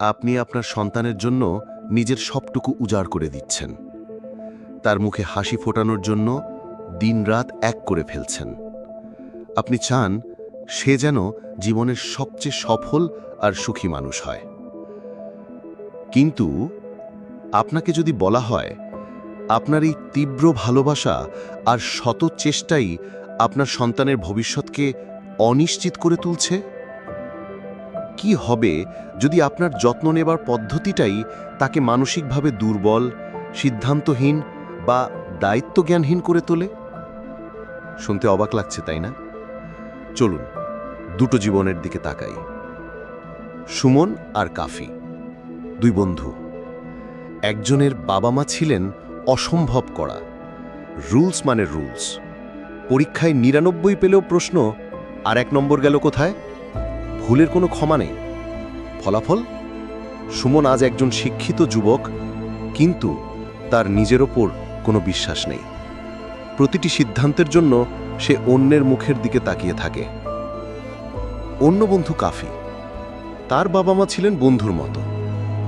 আপনি আপনার সন্তানের জন্য নিজের সবটুকু উজাড় করে দিচ্ছেন। তার মুখে হাসি ফোটানোর জন্য দিনরাত এক করে ফেলছেন। আপনি চান সে যেন জীবনের সবচেয়ে সফল আর সুখী মানুষ হয়। কিন্তু আপনাকে যদি বলা হয়, আপনার এই তীব্র ভালোবাসা আর শত চেষ্টাই আপনার সন্তানের ভবিষ্যৎকে অনিশ্চিত করে তুলছে? কি হবে যদি আপনার যত্ন নেবার পদ্ধতিটাই তাকে মানসিকভাবে দুর্বল, সিদ্ধান্তহীন বা দায়িত্বজ্ঞানহীন করে তোলে? শুনতে অবাক লাগছে, তাই না? চলুন, দুটো জীবনের দিকে তাকাই। সুমন আর কাফি, দুই বন্ধু। একজনের বাবা মা ছিলেন অসম্ভব করা রুলস মানে রুলস। পরীক্ষায় নিরানব্বই পেলেও প্রশ্ন, আর এক নম্বর গেল কোথায়? ভুলের কোনো ক্ষমা নেই। ফলাফল? সুমন আজ একজন শিক্ষিত যুবক, কিন্তু তার নিজের ওপর কোনো বিশ্বাস নেই। প্রতিটি সিদ্ধান্তের জন্য সে অন্যের মুখের দিকে তাকিয়ে থাকে। অন্য বন্ধু কাফি। তার বাবা মা ছিলেন বন্ধুর মতো।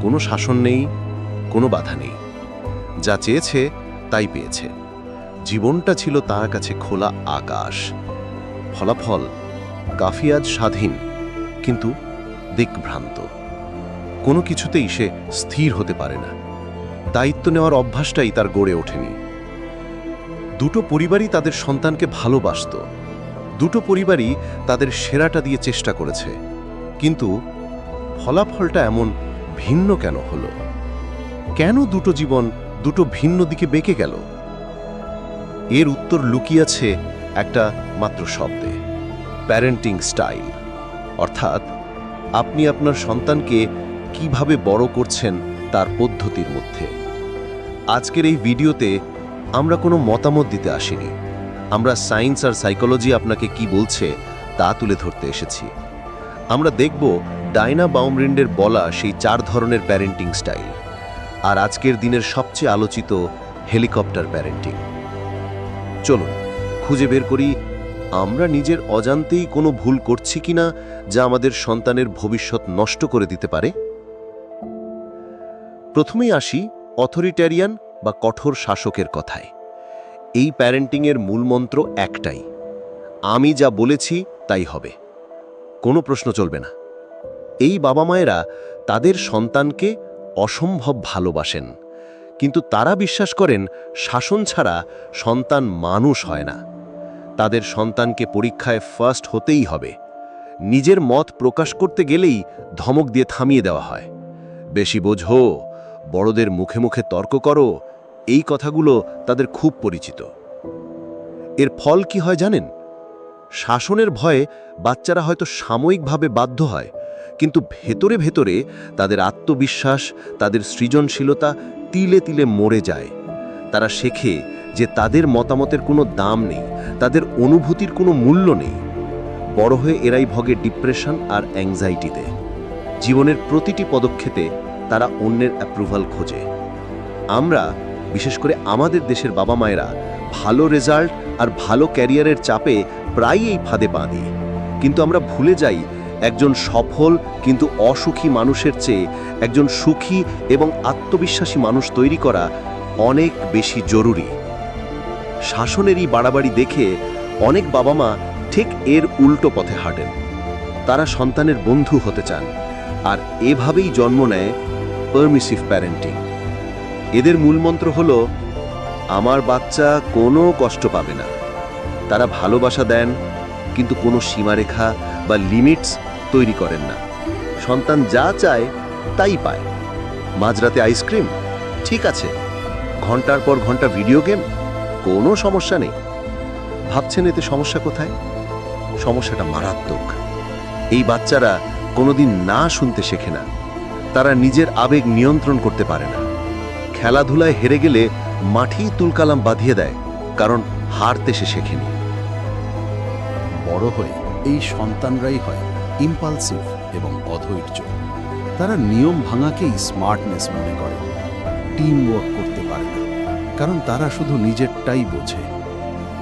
কোনো শাসন নেই, কোনো বাধা নেই। যা চেয়েছে, তাই পেয়েছে। জীবনটা ছিল তার কাছে খোলা আকাশ। ফলাফল, কাফি আজ স্বাধীন। কিন্তু দিকভ্রান্ত। কোনো কিছুতেই সে স্থির হতে পারে না। দায়িত্ব নেওয়ার অভ্যাসটাই তার গড়ে ওঠেনি। দুটো পরিবারই তাদের সন্তানকে ভালোবাসত। দুটো পরিবারই তাদের সেরাটা দিয়ে চেষ্টা করেছে। কিন্তু ফলাফলটা এমন ভিন্ন কেন হলো? কেন দুটো জীবন দুটো ভিন্ন দিকে বেঁকে গেল? এর উত্তর লুকিয়েছে একটা মাত্র শব্দে প্যারেন্টিং স্টাইল অর্থাৎ আপনি আপনার সন্তানকে কীভাবে বড় করছেন তার পদ্ধতির মধ্যে। আজকের এই ভিডিওতে আমরা কোনো মতামত দিতে আসিনি। আমরা সায়েন্স আর সাইকোলজি আপনাকে কি বলছে তা তুলে ধরতে এসেছি। আমরা দেখব ডাইনা বাউমরিন্ডের বলা সেই চার ধরনের প্যারেন্টিং স্টাইল আর আজকের দিনের সবচেয়ে আলোচিত হেলিকপ্টার প্যারেন্টিং চলুন, খুঁজে বের করি আমরা নিজের অজান্তেই কোনো ভুল করছি কিনা যা আমাদের সন্তানের ভবিষ্যৎ নষ্ট করে দিতে পারে? প্রথমেই আসি অথরিটারিয়ান বা কঠোর শাসকের কথায়। এই প্যারেন্টিংয়ের মূলমন্ত্র একটাই, আমি যা বলেছি তাই হবে। কোনো প্রশ্ন চলবে না। এই বাবা মায়েরা তাদের সন্তানকে অসম্ভব ভালোবাসেন, কিন্তু তারা বিশ্বাস করেন শাসন ছাড়া সন্তান মানুষ হয় না। তাদের সন্তানকে পরীক্ষায় ফার্স্ট হতেই হবে। নিজের মত প্রকাশ করতে গেলেই ধমক দিয়ে থামিয়ে দেওয়া হয়। বেশি বোঝো, বড়দের মুখে মুখে তর্ক করো, এই কথাগুলো তাদের খুব পরিচিত। এর ফল কি হয় জানেন? শাসনের ভয়ে বাচ্চারা হয়তো সাময়িকভাবে বাধ্য হয়, কিন্তু ভেতরে ভেতরে তাদের আত্মবিশ্বাস, তাদের সৃজনশীলতা তিলে তিলে মরে যায়। তারা শেখে যে তাদের মতামতের কোনো দাম নেই, তাদের অনুভূতির কোনো মূল্য নেই। বড় হয়ে এরাই ভগে ডিপ্রেশন আর অ্যাংজাইটিতে। জীবনের প্রতিটি পদক্ষেপে তারা অন্যের অ্যাপ্রুভাল খোঁজে। আমরা, বিশেষ করে আমাদের দেশের বাবা মায়েরা, ভালো রেজাল্ট আর ভালো ক্যারিয়ারের চাপে প্রায়ই এই ফাঁদে পা দিই। কিন্তু আমরা ভুলে যাই, একজন সফল কিন্তু অসুখী মানুষের চেয়ে একজন সুখী এবং আত্মবিশ্বাসী মানুষ তৈরি করা অনেক বেশি জরুরি। শাসনেরই বাড়াবাড়ি দেখে অনেক বাবা মা ঠিক এর উল্টো পথে হাঁটেন। তারা সন্তানের বন্ধু হতে চান আর এভাবেই জন্ম নেয় পারমিসিভ প্যারেন্টিং এদের মূলমন্ত্র হল, আমার বাচ্চা কোনো কষ্ট পাবে না। তারা ভালোবাসা দেন, কিন্তু কোনো সীমারেখা বা লিমিটস তৈরি করেন না। সন্তান যা চায় তাই পায়। মাঝরাতে আইসক্রিম ঠিক আছে। ঘণ্টার পর ঘণ্টা ভিডিও গেম কোনো সমস্যা নেই। ভাবছেন এতে সমস্যা কোথায়? সমস্যাটা মারাত্মক। এই বাচ্চারা কোনোদিন না শুনতে শেখে না। তারা নিজের আবেগ নিয়ন্ত্রণ করতে পারে না। খেলাধুলায় হেরে গেলে মাঠেই তুলকালাম বাঁধিয়ে দেয়, কারণ হারতে সে শেখেনি। বড় হয়ে এই সন্তানরাই হয় ইম্পালসিভ এবং অধৈর্য। তারা নিয়ম ভাঙাকেই স্মার্টনেস মনে করে। টিম ওয়ার্ক করতে কারণ তারা শুধু নিজেরটাই বোঝে।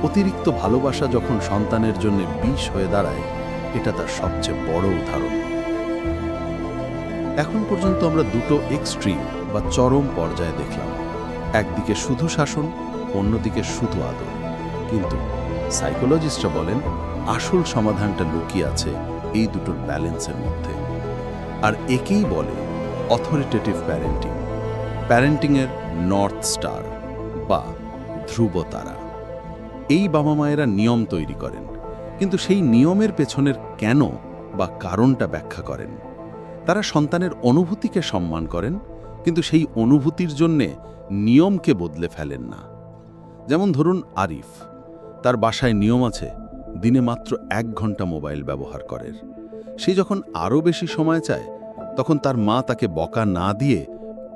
অতিরিক্ত ভালোবাসা যখন সন্তানের জন্য বিষ হয়ে দাঁড়ায়, এটা তার সবচেয়ে বড় উদাহরণ। এখন পর্যন্ত আমরা দুটো এক্সট্রিম বা চরম পর্যায়ে দেখলাম। একদিকে শুধু শাসন, অন্যদিকে শুধু আদর। কিন্তু সাইকোলজিস্টরা বলেন, আসল সমাধানটা লুকিয়ে আছে এই দুটোর ব্যালেন্সের মধ্যে। আর একেই বলে অথরিটেটিভ প্যারেন্টিং। প্যারেন্টিংয়ের নর্থ স্টার। বা ধ্রুবতারা এই বাবা মায়েরা নিয়ম তৈরি করেন, কিন্তু সেই নিয়মের পেছনের কেন বা কারণটা ব্যাখ্যা করেন। তারা সন্তানের অনুভূতিকে সম্মান করেন, কিন্তু সেই অনুভূতির জন্যে নিয়মকে বদলে ফেলেন না। যেমন ধরুন আরিফ, তার বাসায় নিয়ম আছে, দিনে মাত্র এক ঘণ্টা মোবাইল ব্যবহার করেন সে যখন আরও বেশি সময় চায়, তখন তার মা তাকে বকা না দিয়ে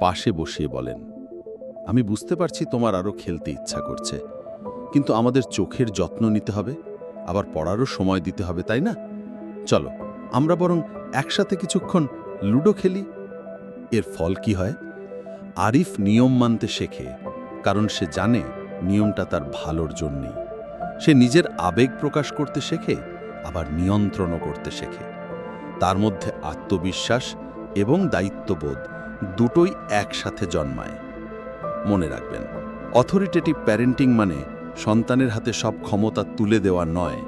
পাশে বসিয়ে বলেন। আমি বুঝতে পারছি তোমার আরও খেলতে ইচ্ছা করছে। কিন্তু আমাদের চোখের যত্ন নিতে হবে, আবার পড়ারও সময় দিতে হবে, তাই না? চলো, আমরা বরং একসাথে কিছুক্ষণ লুডো খেলি। এর ফল কি হয়? আরিফ নিয়ম মানতে শেখে, কারণ সে জানে নিয়মটা তার ভালোর জন্যেই। সে নিজের আবেগ প্রকাশ করতে শেখে, আবার নিয়ন্ত্রণও করতে শেখে। তার মধ্যে আত্মবিশ্বাস এবং দায়িত্ববোধ দুটোই একসাথে জন্মায়। মনে রাখবেন। অথরিটেটিভ প্যারেন্টিং মানে সন্তানের হাতে সব ক্ষমতা তুলে দেওয়া নয়।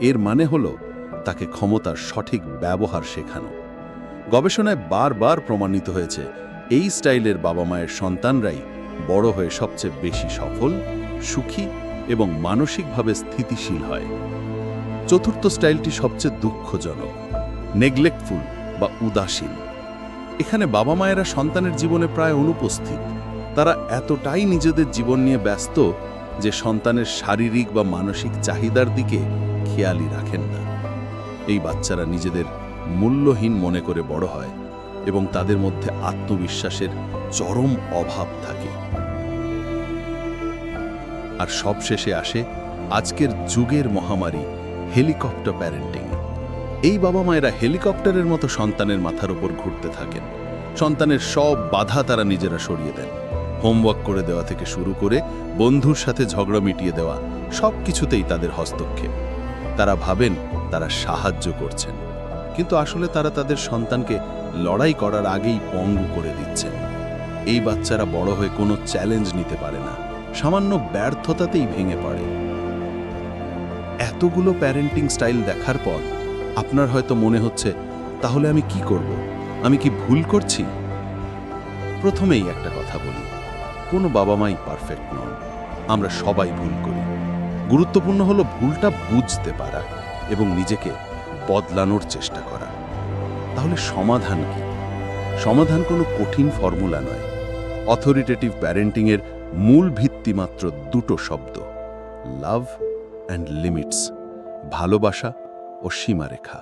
এর মানে হল তাকে ক্ষমতার সঠিক ব্যবহার শেখানো। গবেষণায় বারবার প্রমাণিত হয়েছে, এই স্টাইলের বাবা মায়ের সন্তানরাই বড় হয়ে সবচেয়ে বেশি সফল, সুখী এবং মানসিকভাবে স্থিতিশীল হয়। চতুর্থ স্টাইলটি সবচেয়ে দুঃখজনক, নেগলেক্টফুল বা উদাসীন। এখানে বাবা মায়েরা সন্তানের জীবনে প্রায় অনুপস্থিত। তারা এতটাই নিজেদের জীবন নিয়ে ব্যস্ত যে সন্তানের শারীরিক বা মানসিক চাহিদার দিকে খেয়ালই রাখেন না। এই বাচ্চারা নিজেদের মূল্যহীন মনে করে বড় হয় এবং তাদের মধ্যে আত্মবিশ্বাসের চরম অভাব থাকে। আর সবশেষে আসে আজকের যুগের মহামারী, হেলিকপ্টার প্যারেন্টিং। এই বাবা মায়েরা হেলিকপ্টারের মতো সন্তানের মাথার উপর ঘুরতে থাকেন। সন্তানের সব বাধা তারা নিজেরা সরিয়ে দেন। হোমওয়ার্ক করে দেওয়া থেকে শুরু করে বন্ধুর সাথে ঝগড়া মিটিয়ে দেওয়া, সব কিছুতেই তাদের হস্তক্ষেপ। তারা ভাবেন তারা সাহায্য করছেন। কিন্তু আসলে তারা তাদের সন্তানকে লড়াই করার আগেই পঙ্গু করে দিচ্ছেন। এই বাচ্চারা বড় হয়ে কোনো চ্যালেঞ্জ নিতে পারে না। সামান্য ব্যর্থতাতেই ভেঙে পড়ে। এতগুলো প্যারেন্টিং স্টাইল দেখার পর আপনার হয়তো মনে হচ্ছে, তাহলে আমি কি করব? আমি কি ভুল করছি? প্রথমেই একটা কথা বলি। কোনো বাবা মাই পারফেক্ট নন। আমরা সবাই ভুল করি। গুরুত্বপূর্ণ হলো ভুলটা বুঝতে পারা এবং নিজেকে বদলানোর চেষ্টা করা। তাহলে সমাধান কি? সমাধান কোনো কঠিন ফর্মুলা নয়। অথরিটেটিভ প্যারেন্টিংয়ের মূল ভিত্তি মাত্র দুটো শব্দ, লাভ অ্যান্ড লিমিটস, ভালোবাসা ও সীমারেখা।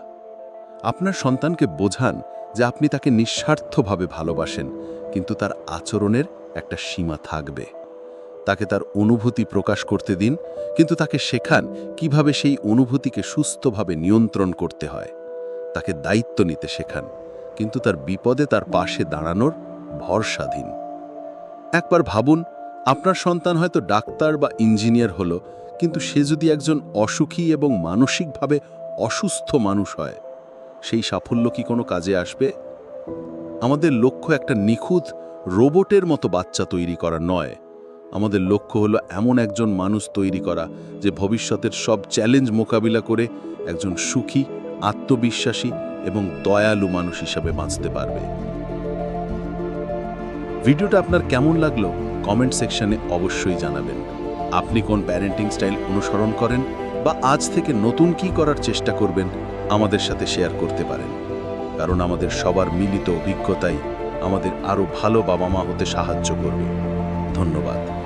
আপনার সন্তানকে বোঝান যে আপনি তাকে নিঃস্বার্থভাবে ভালোবাসেন, কিন্তু তার আচরণের একটা সীমা থাকবে। তাকে তার অনুভূতি প্রকাশ করতে দিন, কিন্তু তাকে শেখান কীভাবে সেই অনুভূতিকে সুস্থভাবে নিয়ন্ত্রণ করতে হয়। তাকে দায়িত্ব নিতে শেখান, কিন্তু তার বিপদে তার পাশে দাঁড়ানোর ভরসা দিন একবার ভাবুন, আপনার সন্তান হয়তো ডাক্তার বা ইঞ্জিনিয়ার হলো, কিন্তু সে যদি একজন অসুখী এবং মানসিকভাবে অসুস্থ মানুষ হয়, সেই সাফল্য কি কোনো কাজে আসবে? আমাদের লক্ষ্য একটা নিখুঁত রোবটের মতো বাচ্চা তৈরি করা নয়। আমাদের লক্ষ্য হলো এমন একজন মানুষ তৈরি করা যে ভবিষ্যতের সব চ্যালেঞ্জ মোকাবিলা করে একজন সুখী, আত্মবিশ্বাসী এবং দয়ালু মানুষ হিসাবে বাঁচতে পারবে। ভিডিওটা আপনার কেমন লাগল কমেন্ট সেকশনে অবশ্যই জানাবেন। আপনি কোন প্যারেন্টিং স্টাইল অনুসরণ করেন বা আজ থেকে নতুন কি করার চেষ্টা করবেন আমাদের সাথে শেয়ার করতে পারেন। কারণ আমাদের সবার মিলিত অভিজ্ঞতাই আমাদের আরও ভালো বাবা মা হতে সাহায্য করবে। ধন্যবাদ।